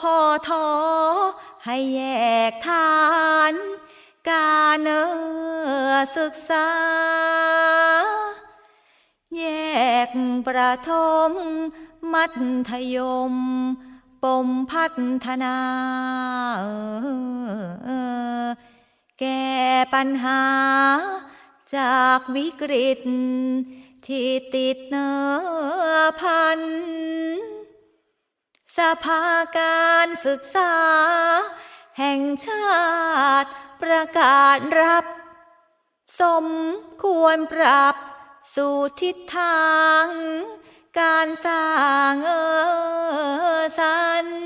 พอทอให้แยกทาน การเนอศึกษา แยกประถมมัธยม ปมพัฒนา แก้ปัญหา จากวิกฤต ที่ติดเนื้อพัน สภาการศึกษา แห่งชาติประกาศรับ สมควรปรับ สู่ทิศทาง การสร้างเออสรรค์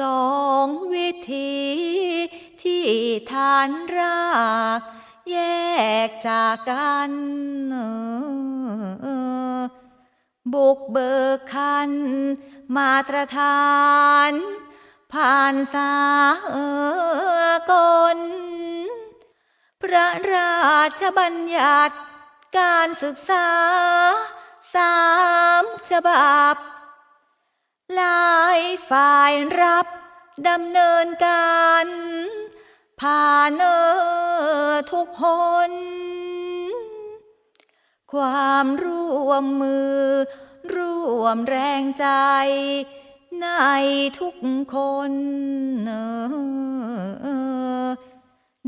สองวิธีที่ฐานราก แยกจากกันเออ บุกเบิกคัน มาตรฐาน ผ่านสากล พระราชบัญญัติ การศึกษาสามฉบับ หลายฝ่ายรับดำเนินการผ่านเออทุกหน ความร่วมมือ ร่วมแรงใจ ในทุกคนเออ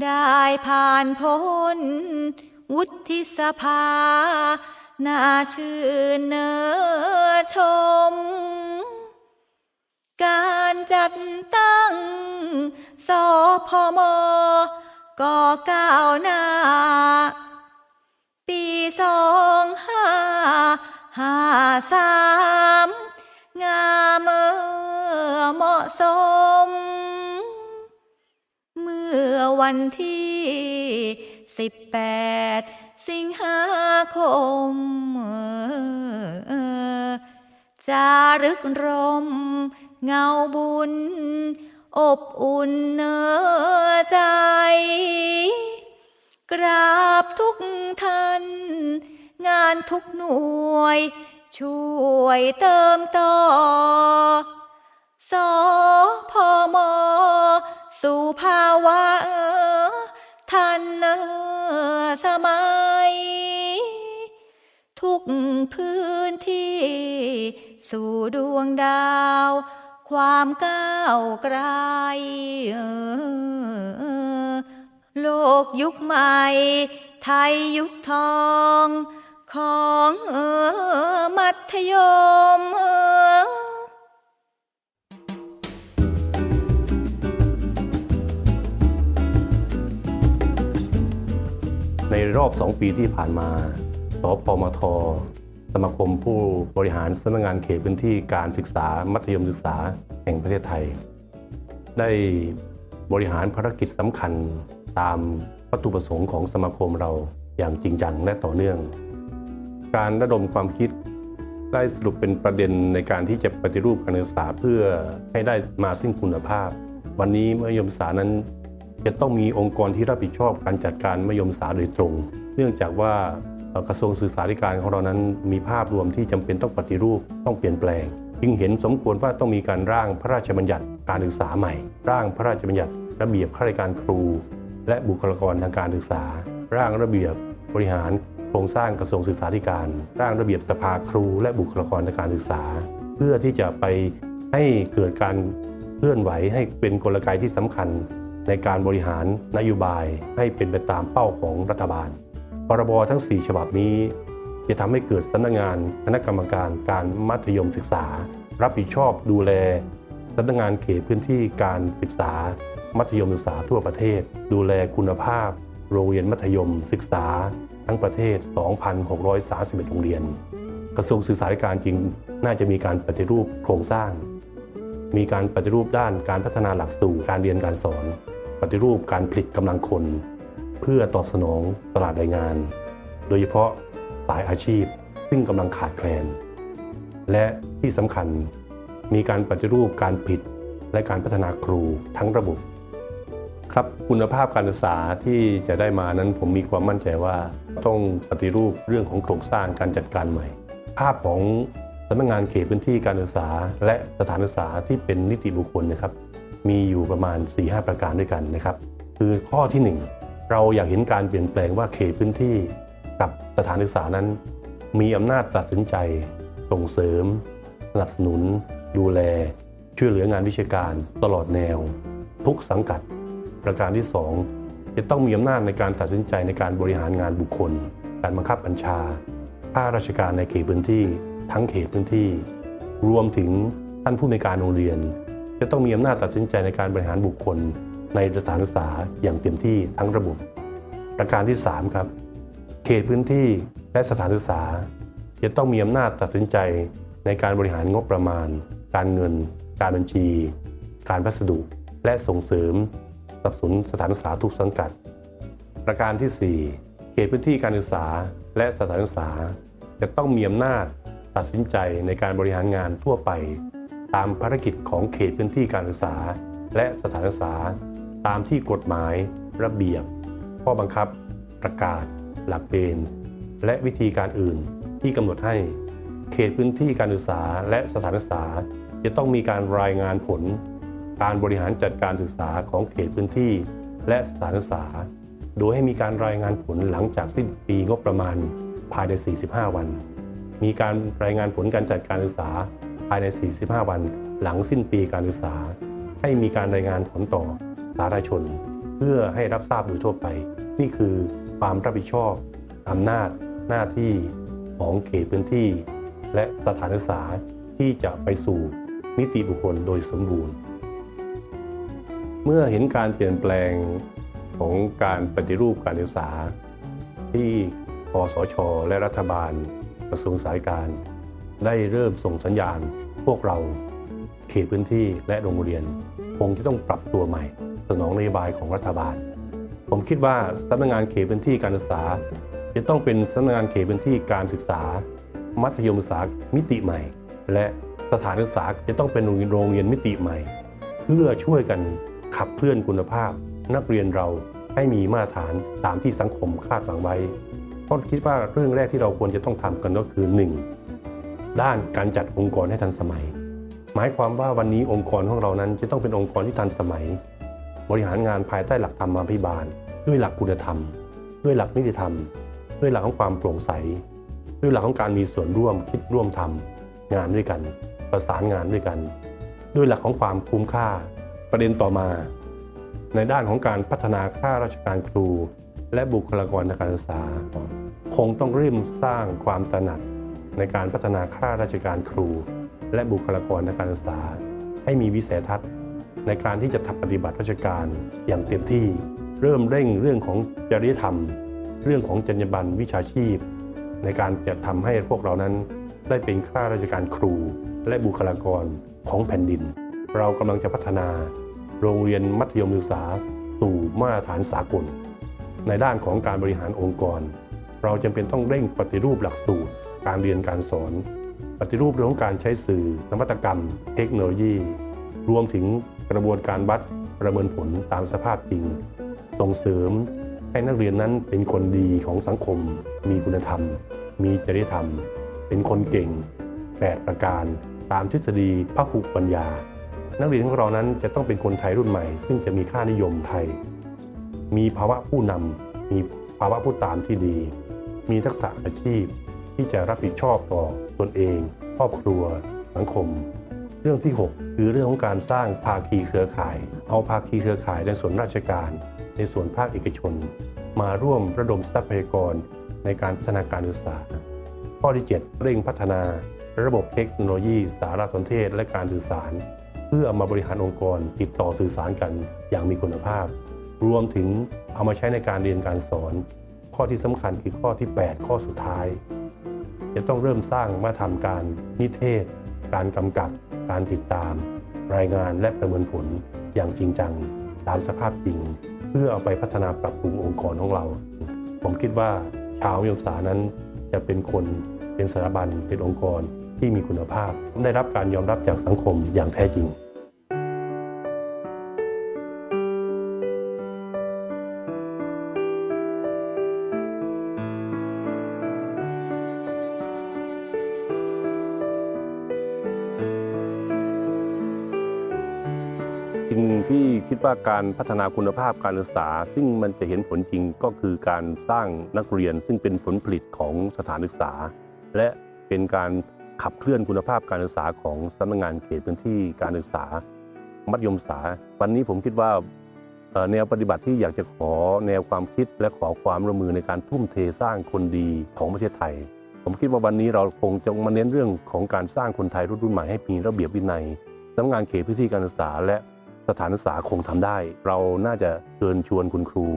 ได้ผ่านพ้น วุฒิสภา น่าชื่นเนอชม การจัดตั้งสพมก็ก้าวหน้า ปีสองห้าห้าสามงามเออเหมาะสม เมื่อวันที่สิบแปดสิงหาคม จารึกรม เงาบุญ อบอุ่นเนอใจ กราบทุกท่าน งานทุกหน่วย ช่วยเติมต่อสอพอมอสู่ภาวะเอ่อทันเอสมัย ทุกพื้นที่ สู่ดวงดาว ความก้าวไกลเออโล กยุคใหม่ ไทยยุคทอง ของเออมัธยมเออในรอบ 2 ปีที่ผ่านมาสพมท สมาคมผู้บริหารสำนักงานเขตพื้นที่การศึกษามัธยมศึกษาแห่งประเทศไทย ได้บริหารภารกิจสำคัญ ตามวัตถุประสงค์ของสมาคมเราอย่างจริงจังและต่อเนื่อง การระดมความคิดได้สรุปเป็นประเด็นในการที่จะปฏิรูปการศึกษาเพื่อให้ได้มาซึ่งคุณภาพ วันนี้มัธยมศึกษานั้น จะต้องมีองค์กรที่รับผิดชอบการจัดการมัธยมศึกษาโดยตรง เนื่องจากว่ากระทรวงศึกษาธิการของเรานั้น มีภาพรวมที่จำเป็นต้องปฏิรูปต้องเปลี่ยนแปลง จึงเห็นสมควรว่าต้องมีการร่างพระราชบัญญัติการศึกษาใหม่ ร่างพระราชบัญญัติระเบียบข้าราชการครู และบุคลากรทางการศึกษา ร่างระเบียบบริหารโครงสร้างกระทรวงศึกษาธิการ ร่างระเบียบสภาครู และบุคลากรทางการศึกษา เพื่อที่จะไปให้เกิดการเคลื่อนไหวให้เป็นกลไกที่สำคัญ ในการบริหารนโยบายให้เป็นไปตามเป้าของรัฐบาลพรบทั้ง 4 ฉบับนี้ จะทำให้เกิดสำนักงานคณะกรรมการการมัธยมศึกษา รับผิดชอบดูแลสำนักงานเขตพื้นที่การศึกษา มัธยมศึกษาทั่วประเทศ ดูแลคุณภาพ โรงเรียนมัธยมศึกษา ทั้งประเทศ 2,631 โรงเรียน กระทรวงศึกษาธิการจริง น่าจะมีการปฏิรูปโครงสร้าง มีการปฏิรูปด้านการพัฒนาหลักสูตรการเรียนการสอน ปฏิรูปการผลิตกำลังคน เพื่อตอบสนองตลาดแรงงาน โดยเฉพาะสายอาชีพซึ่งกำลังขาดแคลน และที่สำคัญมีการปฏิรูปการผลิตและการพัฒนาครูทั้งระบบ ครับคุณภาพการศึกษาที่จะได้มานั้นผมมีความมั่นใจว่าต้องปฏิรูปเรื่องของโครงสร้างการจัดการใหม่ ภาพของสำนักงานเขตพื้นที่การศึกษา และสถานศึกษาที่เป็นนิติบุคคลนะครับ มีอยู่ประมาณ 4-5 ประการด้วยกันนะครับ คือข้อที่ 1 เราอยากเห็นการเปลี่ยนแปลงว่าเขตพื้นที่กับสถานศึกษานั้น มีอำนาจตัดสินใจ ส่งเสริม สนับสนุน ดูแล ช่วยเหลืองานวิชาการ ตลอดแนว ทุกสังกัด ประการที่ 2 จะต้องมีอำนาจในการตัดสินใจในการบริหารงานบุคคล การบังคับบัญชาข้าราชการในเขตพื้นที่ ทั้งเขตพื้นที่ รวมถึงท่านผู้ในการโรงเรียน จะต้องมีอำนาจตัดสินใจในการบริหารบุคคล ในสถานศึกษาอย่างเต็มที่ทั้งระบบ ประการที่ 3 ครับ เขตพื้นที่และสถานศึกษา จะต้องมีอำนาจตัดสินใจในการบริหารงบประมาณ การเงิน การบัญชี การพัสดุ และส่งเสริม สับสนุนสถานศึกษาทุกสังกัด ประการที่ 4 เขตพื้นที่การศึกษาและสถานศึกษา จะต้องมีอำนาจตัดสินใจในการบริหารงานทั่วไป ตามภารกิจของเขตพื้นที่การศึกษา และสถานศึกษา ตามที่กฎหมาย ระเบียบ ข้อบังคับ ประกาศ หลักเกณฑ์และวิธีการอื่นที่กำหนดให้ เขตพื้นที่การศึกษาและสถานศึกษา จะต้องมีการรายงานผล การบริหารจัดการศึกษาของเขตพื้นที่ และสถานศึกษา โดยให้มีการรายงานผลหลังจากสิ้นปีงบประมาณภายใน 45 วัน มีการรายงานผลการจัดการศึกษาภายใน 45 วัน หลังสิ้นปีการศึกษา ให้มีการรายงานผลต่อสาธารณชน เพื่อให้รับทราบโดยทั่วไป นี่คือความรับผิดชอบอำนาจหน้าที่ของเขตพื้นที่ และสถานศึกษาที่จะไปสู่นิติบุคคลโดยสมบูรณ์ เมื่อเห็นการเปลี่ยนแปลงของการปฏิรูปการศึกษา ที่คอสช และรัฐบาลกระทรวงสายการ ได้เริ่มส่งสัญญาณพวกเราเขตพื้นที่และโรงเรียน คงจะต้องปรับตัวใหม่ สนองนโยบายของรัฐบาล ผมคิดว่าสำนักงานเขตพื้นที่การศึกษา จะต้องเป็นสำนักงานเขตพื้นที่การศึกษา มัธยมศึกษามิติใหม่ และสถานศึกษาจะต้องเป็นโรงเรียนมิติใหม่ เพื่อช่วยกัน ขับเคลื่อนคุณภาพ นักเรียนเราให้มีมาตรฐานตามที่สังคมคาดหวังไว้เพราะคิดว่าเรื่องแรกที่เราควรจะต้องทำกันก็คือ 1. ด้านการจัดองค์กรให้ทันสมัย หมายความว่าวันนี้องค์กรของเรานั้นจะต้องเป็นองค์กรที่ทันสมัย บริหารงานภายใต้หลักธรรมาภิบาล ด้วยหลักคุณธรรม ด้วยหลักนิติธรรม ด้วยหลักของความโปร่งใส ด้วยหลักของการมีส่วนร่วมคิดร่วมทำงานด้วยกัน ประสานงานด้วยกัน ด้วยหลักของความคุ้มค่า ประเด็นต่อมา ในด้านของการพัฒนาค่าราชการครู และบุคลากรทางการศึกษา คงต้องเริ่มสร้างความตระหนักในการพัฒนาค่าราชการครู และบุคลากรทางการศึกษา ให้มีวิสัยทัศน์ ในการที่จะทำปฏิบัติราชการอย่างเต็มที่ เริ่มเร่งเรื่องของจริยธรรม เรื่องของจรรยาบรรณวิชาชีพ ในการจะทำให้พวกเรานั้นได้เป็นข้าราชการครู และบุคลากรของแผ่นดิน เรากำลังจะพัฒนาโรงเรียนมัธยมศึกษาสู่มาตรฐานสากล ในด้านของการบริหารองค์กร เราจำเป็นต้องเร่งปฏิรูปหลักสูตร การเรียนการสอน ปฏิรูปเรื่องของการใช้สื่อนวัตกรรม เทคโนโลยี รวมถึงกระบวนการวัดประเมินผลตามสภาพจริง ส่งเสริมให้นักเรียนนั้นเป็นคนดีของสังคม มีคุณธรรม มีจริยธรรม เป็นคนเก่ง 8 ประการ ตามทฤษฎีพหุปัญญา นักเรียนของเรานั้นจะต้องเป็นคนไทยรุ่นใหม่ ซึ่งจะมีค่านิยมไทย มีภาวะผู้นำมีภาวะผู้ตามที่ดี มีทักษะอาชีพที่จะรับผิดชอบต่อตนเอง ครอบครัว สังคม เรื่องที่ 6 คือเรื่องของการสร้างภาคีเครือข่าย เอาภาคีเครือข่ายในส่วนราชการ ในส่วนภาคเอกชน มาร่วมระดมทรัพยากรในการพัฒนาการศึกษา ข้อที่ 7 เร่งพัฒนาระบบเทคโนโลยี สารสนเทศ และการสื่อสาร เพื่อมาบริหารองค์กรติดต่อสื่อสารกันอย่างมีคุณภาพ รวมถึงเอามาใช้ในการเรียนการสอน ข้อที่สำคัญคือข้อที่ 8 ข้อสุดท้าย จะต้องเริ่มสร้างมาทำการนิเทศ การกำกับ การติดตาม รายงานและประเมินผลอย่างจริงจังตามสภาพจริง เพื่อเอาไปพัฒนาปรับปรุงองค์กรของเรา ผมคิดว่าชาววิทยาศาสตร์นั้นจะเป็นคนเป็นสถาบันเป็นองค์กร ที่มีคุณภาพ ได้รับการยอมรับจากสังคมอย่างแท้จริงสิ่งที่คิดว่าการพัฒนาคุณภาพการศึกษา ซึ่งมันจะเห็นผลจริงก็คือการสร้างนักเรียนซึ่งเป็นผลผลิตของสถานศึกษา และเป็นการ ขับเคลื่อนคุณภาพการศึกษาของสำนักงานเขตพื้นที่การศึกษา มัธยมศึกษา วันนี้ผมคิดว่าแนวปฏิบัติที่อยากจะขอแนวความคิดและขอความร่วมมือในการทุ่มเทสร้างคนดีของประเทศไทย ผมคิดว่าวันนี้เราคงจะมาเน้นเรื่องของการสร้างคนไทยรุ่นใหม่ให้มีระเบียบวินัยสำนักงานเขตพื้นที่การศึกษา และสถานศึกษาคงทำได้ เราน่าจะเชิญชวนคุณครู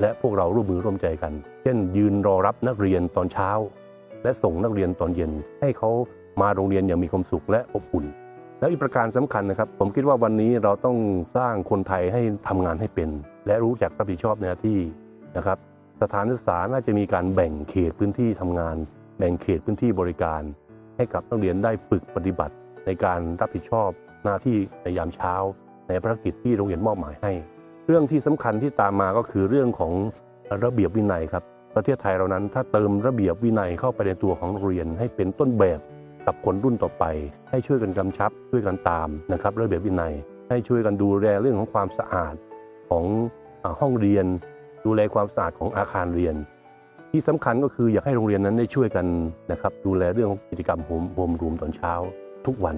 และพวกเราร่วมมือร่วมใจกัน เช่น ยืนรอรับนักเรียนตอนเช้า และส่งนักเรียนตอนเย็นให้เขา มาโรงเรียนอย่างมีความสุขและอบอุ่น แล้วอีกประการสำคัญนะครับ ผมคิดว่าวันนี้เราต้องสร้างคนไทยให้ทำงานให้เป็น และรู้จักรับผิดชอบในหน้าที่นะครับสถานศึกษาน่าจะมีการแบ่งเขตพื้นที่ทำงาน แบ่งเขตพื้นที่บริการ ให้กับนักเรียนได้ฝึกปฏิบัติ ในการรับผิดชอบหน้าที่ในยามเช้า ในภารกิจที่โรงเรียนมอบหมายให้ เรื่องที่สำคัญที่ตามมาก็คือเรื่องของระเบียบวินัยครับ ประเทศไทยเรานั้นถ้าเติมระเบียบวินัยเข้าไปในตัวของโรงเรียนให้เป็นต้นแบบ กับคนรุ่นต่อไป ให้ช่วยกันกำชับช่วยกันตามนะครับระเบียบวินัย ให้ช่วยกันดูแลเรื่องของความสะอาดของอห้องเรียน ดูแลความสะอาดของอาคารเรียน ที่สำคัญก็คืออยากให้โรงเรียนนั้นได้ช่วยกันนะครับดูแลเรื่องของกิจกรรมโฮมโฮมรูมตอนเช้า ทุกวัน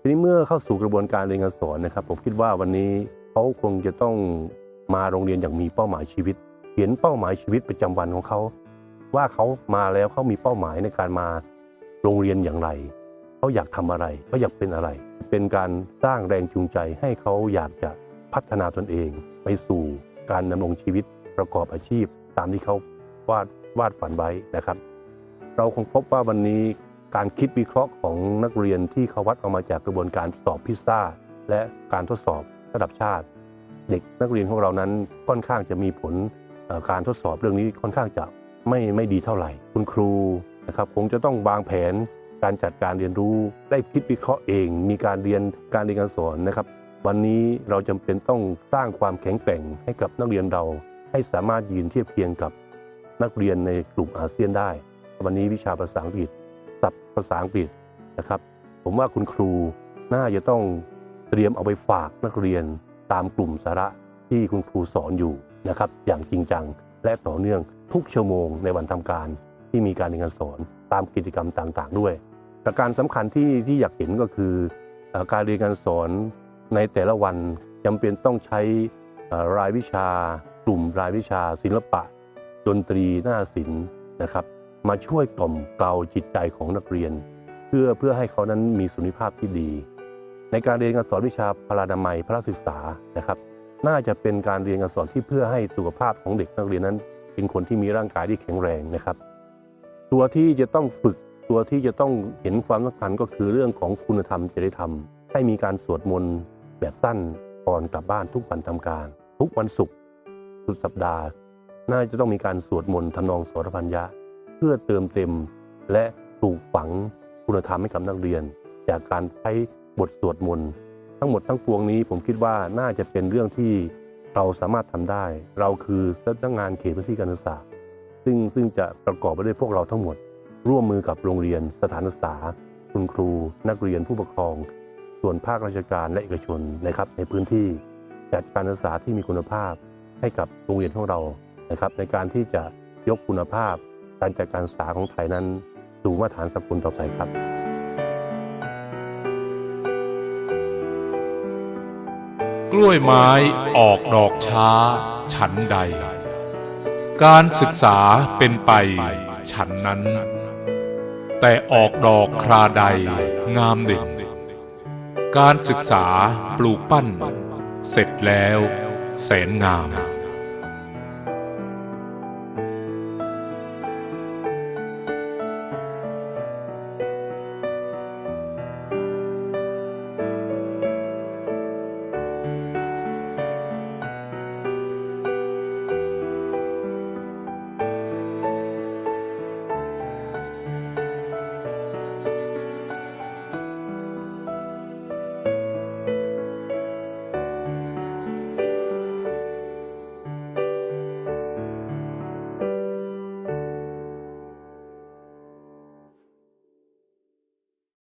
ทีนี้เมื่อเข้าสู่กระบวนการเรียนการสอนนะครับ ผมคิดว่าวันนี้เขาคงจะต้องมาโรงเรียนอย่างมีเป้าหมายชีวิตเขียนเป้าหมายชีวิตประจำวันของเขา ว่าเขามาแล้วเขามีเป้าหมายในการมา โรงเรียนอย่างไรเขาอยากทำอะไรเขาอยากเป็นอะไร เป็นการสร้างแรงจูงใจให้เขาอยากจะพัฒนาตนเอง ไปสู่การดำรงชีวิตประกอบอาชีพ ตามที่เขาวาดวาดฝันไว้นะครับ เราคงพบว่าวันนี้การคิดวิเคราะห์ของนักเรียนที่เขาวัดออกมาจากกระบวนการสอบพิซซ่า และการทดสอบระดับชาติ เด็กนักเรียนของเรานั้นค่อนข้างจะมีผลการทดสอบเรื่องนี้ค่อนข้างจะไม่ไม่ดีเท่าไหร่ คุณครู นะครับคงจะต้องวางแผนการจัดการเรียนรู้ ได้คิดวิเคราะห์เอง มีการเรียนการเรียนการสอนนะครับ วันนี้เราจำเป็นต้องสร้างความแข็งแกร่งให้กับนักเรียนเรา ให้สามารถยืนเทียบเคียงกับนักเรียนในกลุ่มอาเซียนได้ วันนี้วิชาภาษาอังกฤษศัพท์ภาษาอังกฤษนะครับ ผมว่าคุณครูน่าจะต้องเตรียมเอาไปฝากนักเรียนตามกลุ่มสาระที่คุณครูสอนอยู่นะครับ อย่างจริงจังและต่อเนื่องทุกชั่วโมงในวันทำการ ที่มีการเรียนการสอนตามกิจกรรมต่างๆ ด้วยประการสำคัญที่ที่อยากเห็นก็คือการเรียนการสอนในแต่ละวันจำเป็นต้องใช้รายวิชากลุ่มรายวิชาศิลปะ ดนตรีหน้าศิลป์นะครับ มาช่วยกล่อมเกลาจิตใจของนักเรียน เพื่อเพื่อให้เขานั้นมีสุขภาพที่ดี ในการเรียนการสอนวิชาพลานามัยพระศึกษานะครับ น่าจะเป็นการเรียนการสอนที่เพื่อให้สุขภาพของเด็กนักเรียนนั้น เป็นคนที่มีร่างกายที่แข็งแรงนะครับ ตัวที่จะต้องฝึกตัวที่จะต้องเห็นความสำคัญก็คือเรื่องของคุณธรรมจริยธรรม ให้มีการสวดมนต์แบบสั้นก่อนกลับบ้านทุกวันทำการ ทุกวันศุกร์สุดสัปดาห์ น่าจะต้องมีการสวดมนต์ทำนองโสรพัญญะ เพื่อเติมเต็ม และปลูกฝังคุณธรรมให้กับนักเรียน จากการใช้บทสวดมนต์ทั้งหมดทั้งปวงนี้ผมคิดว่าน่าจะเป็นเรื่องที่เราสามารถทำได้ เราคือสำนักงานเขตพื้นที่การศึกษา ซึ่งซึ่งจะประกอบไปด้วยพวกเราทั้งหมด ร่วมมือกับโรงเรียน สถานศึกษา คุณครู นักเรียนผู้ปกครอง ส่วนภาคราชการและเอกชนนะครับ ในพื้นที่จัดการศึกษาที่มีคุณภาพ ให้กับโรงเรียนของเรานะครับ ในการที่จะยกคุณภาพ การจัดการศึกษาของไทยนั้นสู่มาตรฐานสากลต่อไปครับกล้วยไม้ออกดอกช้า ฉันใด การศึกษาเป็นไปฉันนั้น แต่ออกดอกคราใดงามเด่นการศึกษาปลูกปั้น เสร็จแล้ว แสนงาม